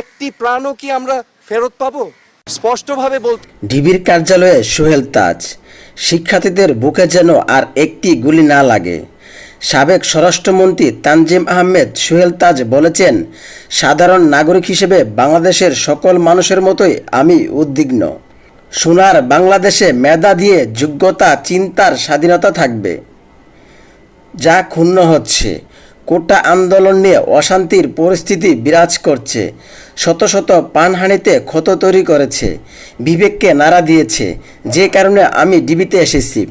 একটি প্রাণও কি আমরা ফেরত পাবো? স্পষ্টভাবে বল ডিবির কার্যালয়ে সোহেল তাজ। শিক্ষার্থীদের বুকে যেন আর একটি গুলি না লাগে। সাবেক স্বরাষ্ট্রমন্ত্রী তানজিম আহমেদ সোহেল তাজ বলেছেন, সাধারণ নাগরিক হিসেবে বাংলাদেশের সকল মানুষের মতোই আমি উদ্বিগ্ন। সোনার বাংলাদেশে মেধা দিয়ে যোগ্যতা, চিন্তার স্বাধীনতা থাকবে। যা ক্ষুণ্ণ হচ্ছে। কোটা আন্দোলন নিয়ে অশান্তির পরিস্থিতি বিরাজ করছে। শত শত পানহানিতে ক্ষত তৈরি করেছে। বিবেককে নাড়া দিয়েছে। যে কারণে আমি ডিবিতে এসেছি।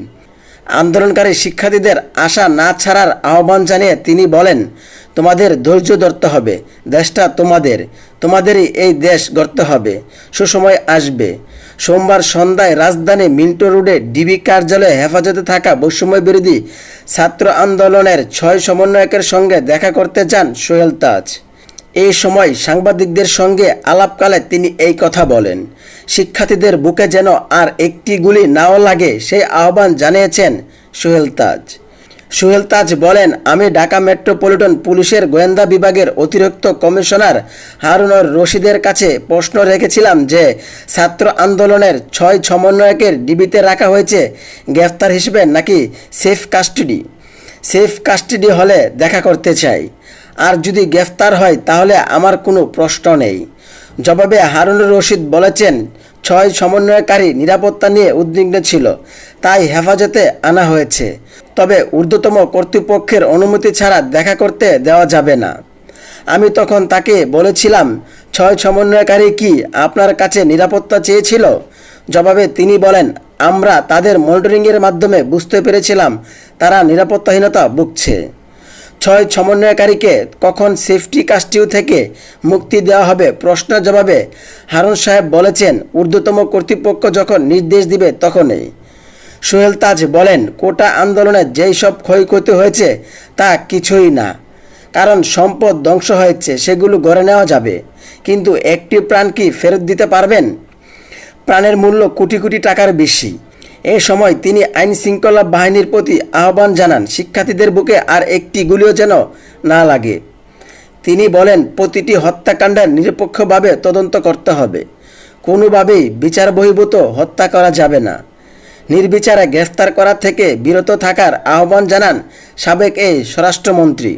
আন্দোলনকারী শিক্ষার্থীদের আশা না ছাড়ার আহ্বান জানিয়ে তিনি বলেন তোমাদের ধৈর্য ধরতে হবে, দেশটা তোমাদের, তোমাদেরই এই দেশ গড়তে হবে। সুসময় আসবে। সোমবার সন্ধ্যায় রাজধানী মিন্টো রোডে ডিবি কার্যালয়ে হেফাজতে থাকা বৈষম্য বিরোধী ছাত্র আন্দোলনের ছয় সমন্বয়কের সঙ্গে দেখা করতে যান সোহেল তাজ। এই সময় সাংবাদিকদের সঙ্গে আলাপকালে তিনি এই কথা বলেন, শিক্ষার্থীদের বুকে যেন আর একটি গুলি নাও লাগে, সেই আহ্বান জানিয়েছেন সোহেল তাজ। সোহেল তাজ বলেন, আমি ঢাকা মেট্রোপলিটন পুলিশের গোয়েন্দা বিভাগের অতিরিক্ত কমিশনার হারুনর রশিদের কাছে প্রশ্ন রেখেছিলাম যে, ছাত্র আন্দোলনের ছয় সমন্বয়কের ডিবিতে রাখা হয়েছে গ্রেফতার হিসেবে নাকি সেফ কাস্টডি? সেফ কাস্টডি হলে দেখা করতে চাই। আর যদি গ্রেফতার হয়, তাহলে আমার কোনো প্রশ্ন নেই। জবাবে হারুনুর রশিদ বলেছেন, ছয় সমন্বয়কারী নিরাপত্তা নিয়ে উদ্বিগ্ন ছিল, তাই হেফাজতে আনা হয়েছে। তবে ঊর্ধ্বতম কর্তৃপক্ষের অনুমতি ছাড়া দেখা করতে দেওয়া যাবে না। আমি তখন তাকে বলেছিলাম, ছয় সমন্বয়কারী কি আপনার কাছে নিরাপত্তা চেয়েছিল? জবাবে তিনি বলেন, আমরা তাদের মনিটরিংয়ের মাধ্যমে বুঝতে পেরেছিলাম তারা নিরাপত্তাহীনতা ভুগছে। ছয় সমন্বয়কারীকে কখন সেফটি কাস্টিউ থেকে মুক্তি দেওয়া হবে প্রশ্ন জবাবে হারুন সাহেব বলেছেন, ঊর্ধ্বতম কর্তৃপক্ষ যখন নির্দেশ দিবে তখনই। সোহেল তাজ বলেন, কোটা আন্দোলনে যেই সব ক্ষয়ক্ষতি হয়েছে তা কিছুই না। কারণ সম্পদ ধ্বংস হয়েছে, সেগুলো গড়ে নেওয়া যাবে। কিন্তু একটি প্রাণ কি ফেরত দিতে পারবেন? প্রাণের মূল্য কোটি কোটি টাকার বেশি। এ সময় তিনি আইন শৃঙ্খলা বাহিনীর প্রতি আহ্বান জানান, শিক্ষার্থীদের বুকে আর একটি গুলিও যেন না লাগে। তিনি বলেন, প্রতিটি হত্যাকাণ্ডের নিরপেক্ষভাবে তদন্ত করতে হবে। কোনোভাবেই বিচার বহির্ভূত হত্যা করা যাবে না। নির্বিচারে গ্রেফতার করা থেকে বিরত থাকার আহ্বান জানান সাবেক এই স্বরাষ্ট্রমন্ত্রী।